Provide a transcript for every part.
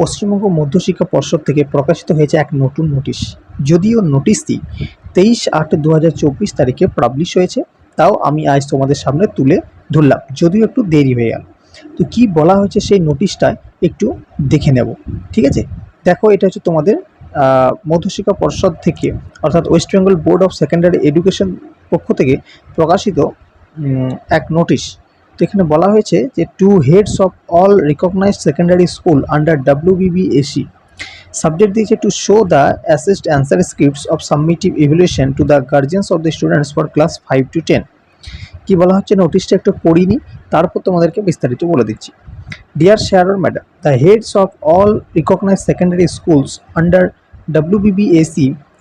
পশ্চিমবঙ্গ মধ্যশিক্ষা পর্ষদ থেকে প্রকাশিত হয়েছে এক নতুন নোটিশ। যদিও নোটিশটি তেইশ আট দু তারিখে পাবলিশ হয়েছে, তাও আমি আজ তোমাদের সামনে তুলে ধরলাম, যদিও একটু দেরি হয়ে গেল। তো কি বলা হয়েছে সেই নোটিশটায় একটু দেখে নেব, ঠিক আছে? দেখো, এটা হচ্ছে তোমাদের মধ্যশিক্ষা পর্ষদ থেকে, অর্থাৎ West Bengal board of secondary education পক্ষ থেকে প্রকাশিত এক নোটিশ। তো এখানে বলা হয়েছে যে to heads of all recognised secondary school under WBBAC subject দিয়েছে to show the assessed answer scripts of summative evaluation to the guardians of the students for class five to ten কি বলা হচ্ছে? নোটিশটা একটু পড়িনি তারপর তোমাদেরকে বিস্তারিত বলে দিচ্ছি। Dear sir madam the heads of all recognised secondary schools under WBBAC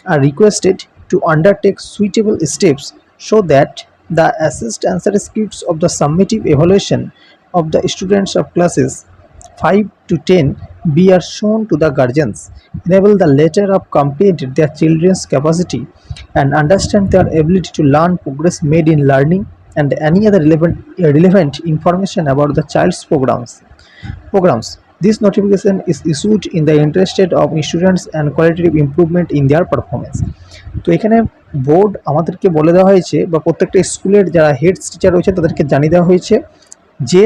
R requested to undertake suitable steps so that the assessed answer scripts of the summative evaluation of the students of classes 5 to 10 be are shown to the guardians enable the latter of complete their children's capacity and understand their ability to learn progress made in learning and any other relevant, relevant information about the child's programs programs. This notification is issued in the interest of students and qualitative improvement in their performance. তো এখানে board আমাদেরকে বলে দেওয়া হয়েছে বা প্রত্যেকটা স্কুলের যারা হেড টিচার রয়েছে তাদেরকে জানিয়ে দেওয়া হয়েছে যে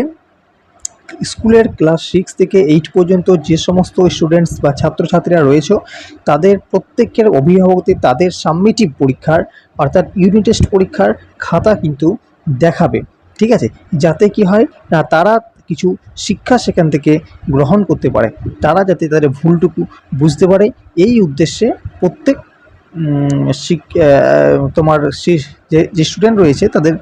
স্কুলের ক্লাস সিক্স থেকে এইট পর্যন্ত যে সমস্ত স্টুডেন্টস বা ছাত্রছাত্রীরা রয়েছে, তাদের প্রত্যেকের অভিভাবকদের, তাদের সাবমিটিভ পরীক্ষার অর্থাৎ ইউনিট টেস্ট পরীক্ষার খাতা কিন্তু দেখাবে। ঠিক আছে? যাতে কি হয় না, তারা কিছু শিক্ষা সেখান থেকে গ্রহণ করতে পারে। তারা যাতে তাদের ভুলটুকু বুঝতে পারে। এই উদ্দেশ্যে প্রত্যেক তোমার যে স্টুডেন্ট রয়েছে তাদের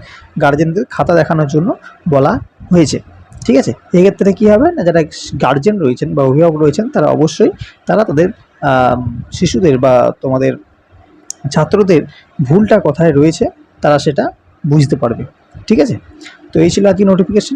গার্জেনদের খাতা দেখানোর জন্য বলা হয়েছে। ঠিক আছে? এক্ষেত্রে কী হবে না, যারা গার্জেন রয়েছেন বা অভিভাবক রয়েছেন, তারা অবশ্যই তারা তাদের শিশুদের বা তোমাদের ছাত্রদের ভুলটা কোথায় রয়েছে, তারা সেটা বুঝতে পারবে। ঠিক আছে? তো এই ছিল আজকে নোটিফিকেশন